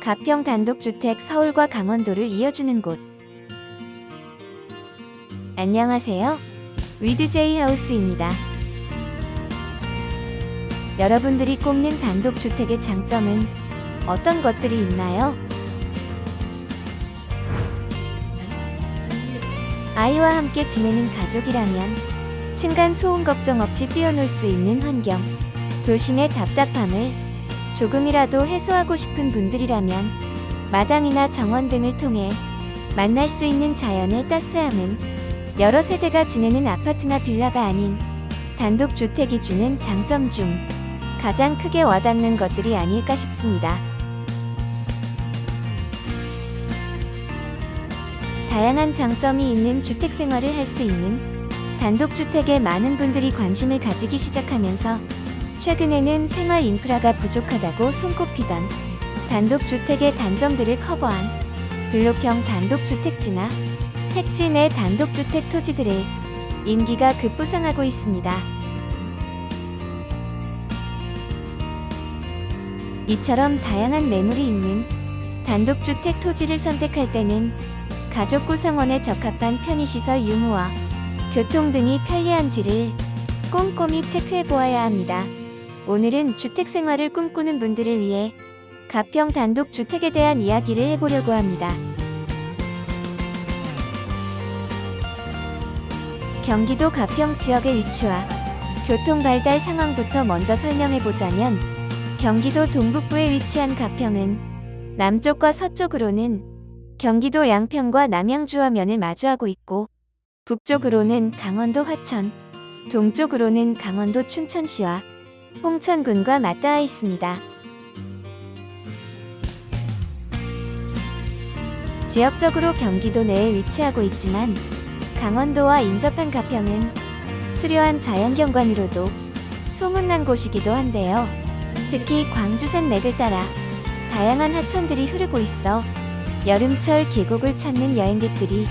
가평 단독주택 서울과 강원도를 이어주는 곳. 안녕하세요. 위드제이 하우스입니다. 여러분들이 꼽는 단독주택의 장점은 어떤 것들이 있나요? 아이와 함께 지내는 가족이라면 층간 소음 걱정 없이 뛰어놀 수 있는 환경, 도심의 답답함을 조금이라도 해소하고 싶은 분들이라면 마당이나 정원 등을 통해 만날 수 있는 자연의 따스함은 여러 세대가 지내는 아파트나 빌라가 아닌 단독주택이 주는 장점 중 가장 크게 와닿는 것들이 아닐까 싶습니다. 다양한 장점이 있는 주택 생활을 할 수 있는 단독주택에 많은 분들이 관심을 가지기 시작하면서 최근에는 생활 인프라가 부족하다고 손꼽히던 단독주택의 단점들을 커버한 블록형 단독주택지나 택지 내 단독주택 토지들의 인기가 급부상하고 있습니다. 이처럼 다양한 매물이 있는 단독주택 토지를 선택할 때는 가족 구성원에 적합한 편의시설 유무와 교통 등이 편리한지를 꼼꼼히 체크해 보아야 합니다. 오늘은 주택 생활을 꿈꾸는 분들을 위해 가평 단독주택에 대한 이야기를 해보려고 합니다. 경기도 가평 지역의 위치와 교통 발달 상황부터 먼저 설명해 보자면 경기도 동북부에 위치한 가평은 남쪽과 서쪽으로는 경기도 양평과 남양주와면을 마주하고 있고 북쪽으로는 강원도 화천, 동쪽으로는 강원도 춘천시와 홍천군과 맞닿아 있습니다. 지역적으로 경기도 내에 위치하고 있지만 강원도와 인접한 가평은 수려한 자연경관으로도 소문난 곳이기도 한데요. 특히 광주산 맥을 따라 다양한 하천들이 흐르고 있어 여름철 계곡을 찾는 여행객들이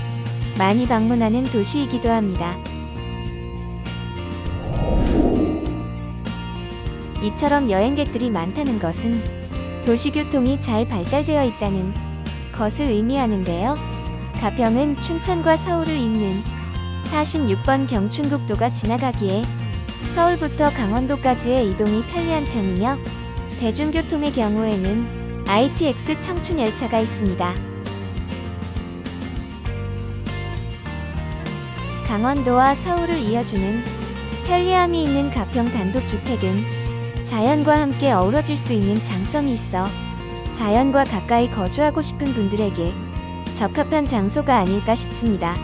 많이 방문하는 도시이기도 합니다. 이처럼 여행객들이 많다는 것은 도시교통이 잘 발달되어 있다는 것을 의미하는데요. 가평은 춘천과 서울을 잇는 46번 경춘국도가 지나가기에 서울부터 강원도까지의 이동이 편리한 편이며 대중교통의 경우에는 ITX 청춘 열차가 있습니다. 강원도와 서울을 이어주는 편리함이 있는 가평 단독주택은 자연과 함께 어우러질 수 있는 장점이 있어 자연과 가까이 거주하고 싶은 분들에게 적합한 장소가 아닐까 싶습니다.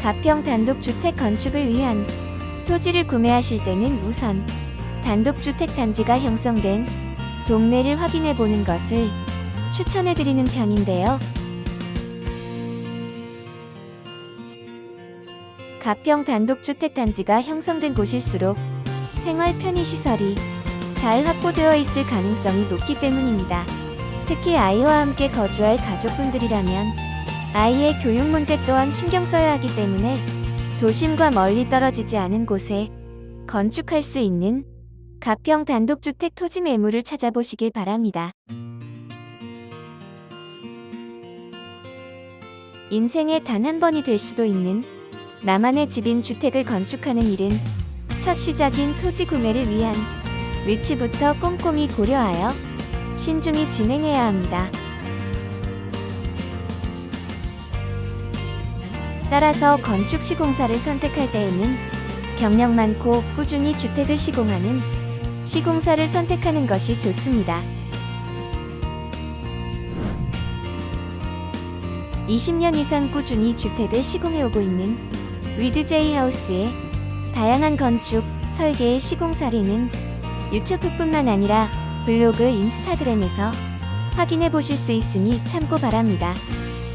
가평 단독주택 건축을 위한 토지를 구매하실 때는 우선 단독주택 단지가 형성된 동네를 확인해 보는 것을 추천해 드리는 편인데요. 가평 단독주택 단지가 형성된 곳일수록 생활 편의시설이 잘 확보되어 있을 가능성이 높기 때문입니다. 특히 아이와 함께 거주할 가족분들이라면 아이의 교육 문제 또한 신경 써야 하기 때문에 도심과 멀리 떨어지지 않은 곳에 건축할 수 있는 가평 단독주택 토지 매물을 찾아보시길 바랍니다. 인생의 단한 번이 될 수도 있는 나만의 집인 주택을 건축하는 일은 첫 시작인 토지 구매를 위한 위치부터 꼼꼼히 고려하여 신중히 진행해야 합니다. 따라서 건축 시공사를 선택할 때에는 경력 많고 꾸준히 주택을 시공하는 시공사를 선택하는 것이 좋습니다. 20년 이상 꾸준히 주택을 시공해오고 있는 위드제이 하우스의 다양한 건축, 설계의 시공 사례는 유튜브뿐만 아니라 블로그, 인스타그램에서 확인해 보실 수 있으니 참고 바랍니다.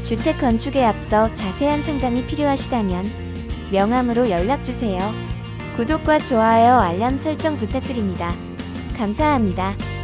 주택 건축에 앞서 자세한 상담이 필요하시다면 명함으로 연락 주세요. 구독과 좋아요, 알람 설정 부탁드립니다. 감사합니다.